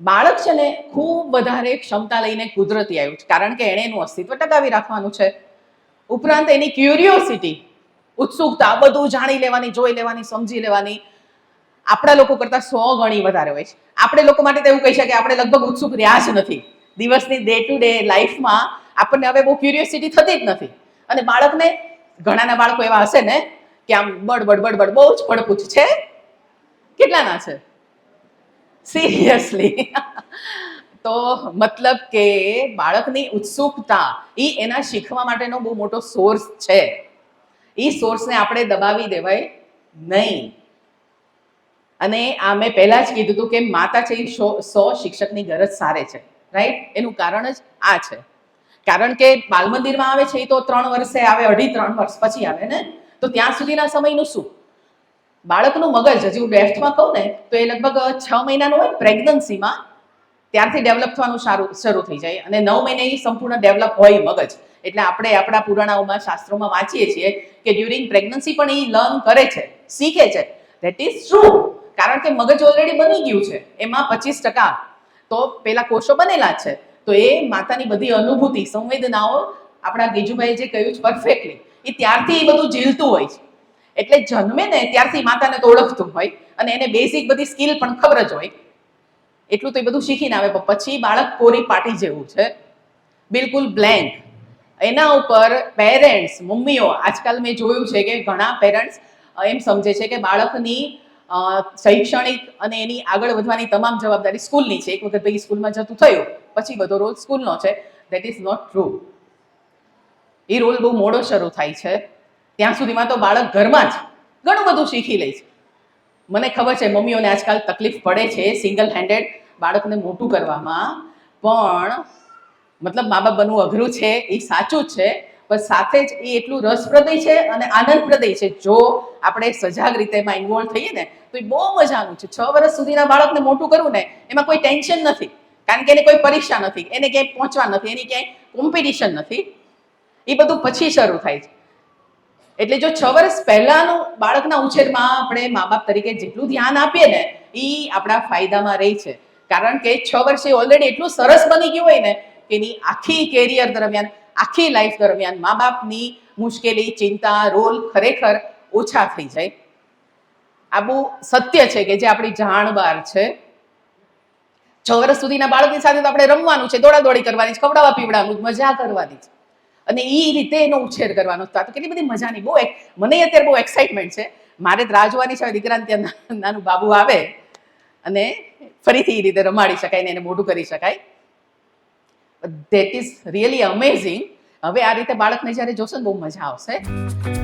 બાળક છે ને ખૂબ વધારે ક્ષમતા લઈને કુદરતી આવ્યું છે. કારણ કે એણે એનું અસ્તિત્વ ટકાવી રાખવાનું છે. ઉપરાંત એની ક્યુરિયોસિટી ઉત્સુકતા બધું જાણી લેવાની, જોઈ લેવાની, સમજી લેવાની આપણા લોકો કરતા સો ગણી વધારે હોય છે. આપણે લોકો માટે તો એવું કહી શકીએ આપણે લગભગ ઉત્સુક રહ્યા જ નથી. દિવસની ડે ટુ ડે લાઈફમાં આપણને હવે બહુ ક્યુરિયોસિટી થતી જ નથી. અને બાળકને, ઘણાના બાળકો એવા હશે ને કે આમ બડબડ બડબડ બહુ જ પડપૂછ છે. કેટલાના છે? સિરિયસલી તો મતલબ કે બાળકની ઉત્સુકતા એ એના શીખવા માટેનો બહુ મોટો સોર્સ છે. એ સોર્સને આપણે દબાવી દેવાય નહીં. અને આ મેં પહેલાં જ કીધું હતું કે માતા છે એ સો શિક્ષકની ગરજ સારે છે. રાઈટ એનું કારણ જ આ છે. કારણ કે બાલ મંદિરમાં આવે છે એ તો ત્રણ વર્ષે આવે, અઢી ત્રણ વર્ષ પછી આવે ને? તો ત્યાં સુધીના સમયનું શું? બાળકનું મગજ, હજી હું ડેફ્થમાં કહું ને, તો એ લગભગ છ મહિનાનું હોય પ્રેગ્નન્સીમાં ત્યારથી ડેવલપ થવાનું સારું, શરૂ થઈ જાય. અને નવ મહિને એ સંપૂર્ણ ડેવલપ હોય મગજ. એટલે આપણે આપણા પુરાણાઓમાં, શાસ્ત્રોમાં વાંચીએ છીએ કે ડ્યુરિંગ પ્રેગ્નન્સી પણ એ લર્ન કરે છે, શીખે છે. ધેટ ઇઝ ટ્રુ કારણ કે મગજ ઓલરેડી બની ગયું છે, એમાં પચીસ ટકા. તો પેલા કોષો બનેલા છે. તો એ માતાની બધી અનુભૂતિ, સંવેદનાઓ આપણા ગીજુભાઈએ જે કહ્યું છે પરફેક્ટલી એ ત્યારથી એ બધું ઝીલતું હોય છે. એટલે જન્મે ને ત્યારથી માતાને તો ઓળખતું હોય અને એને બેઝિક બધી સ્કિલ પણ ખબર જ હોય. એટલું તો એ બધું શીખીને આવે, પણ પછી બાળક કોરી પાટી જેવું છે. બિલકુલ બ્લેન્ક એના ઉપર પેરેન્ટ્સ મમ્મીઓ, આજકાલ મેં જોયું છે કે ઘણા પેરેન્ટ્સ એમ સમજે છે કે બાળકની શૈક્ષણિક અને એની આગળ વધવાની તમામ જવાબદારી સ્કૂલની છે. એક વખત ભાઈ સ્કૂલમાં જતું થયું, પછી બધો રોલ સ્કૂલનો છે. દેટ ઇઝ નોટ ટ્રુ એ રોલ બહુ મોડો શરૂ થાય છે. ત્યાં સુધીમાં તો બાળક ઘરમાં જ ઘણું બધું શીખી લે છે. મને ખબર છે, મમ્મીઓને આજકાલ તકલીફ પડે છે સિંગલ હેન્ડેડ બાળકને મોટું કરવામાં. પણ મતલબ મા બાપ બનવું અઘરું છે, એ સાચું જ છે, પણ સાથે જ એ એટલું રસપ્રદય છે અને આનંદપ્રદય છે. જો આપણે સજાગ રીતે એમાં ઇન્વોલ્વ થઈએ ને, તો એ બહુ મજાનું છે. છ વર્ષ સુધીના બાળકને મોટું કરવું ને, એમાં કોઈ ટેન્શન નથી. કારણ કે એને કોઈ પરીક્ષા નથી, એને ક્યાંય પહોંચવા નથી, એની ક્યાંય કોમ્પિટિશન નથી. એ બધું પછી શરૂ થાય છે. એટલે જો છ વર્ષ પહેલાનું બાળકના ઉછેરમાં આપણે મા બાપ તરીકે જેટલું ધ્યાન આપીએ ને એ આપણા ફાયદામાં રહે છે. કારણ કે છ વર્ષે ઓલરેડી એટલું સરસ બની ગયું હોય ને, કે એની આખી કેરિયર દરમિયાન, આખી લાઈફ દરમિયાન મા બાપની મુશ્કેલી, ચિંતા, રોલ ખરેખર ઓછા થઈ જાય. આ બહુ સત્ય છે કે જે આપણી જાણ બહાર છે. છ વર્ષ સુધીના બાળકની સાથે તો આપણે રમવાનું છે, દોડાદોડી કરવાની છે ખવડાવવા પીવડાવવાનું મજા કરવાની છે. અને એ રીતે એનો ઉછેર કરવાનો હતો. આ તો કેટલી બધી મજાની, બહુ મને અત્યારે બહુ એક્સાઇટમેન્ટ છે. મારે રાહ જોવાની છે દીકરાને ત્યાં નાનું બાબુ આવે અને ફરીથી એ રીતે રમાડી શકાય ને એને મોઢું કરી શકાય. ધેટ ઇઝ રિયલી અમેઝિંગ હવે આ રીતે બાળકને જ્યારે જોશો ને બહુ મજા આવશે.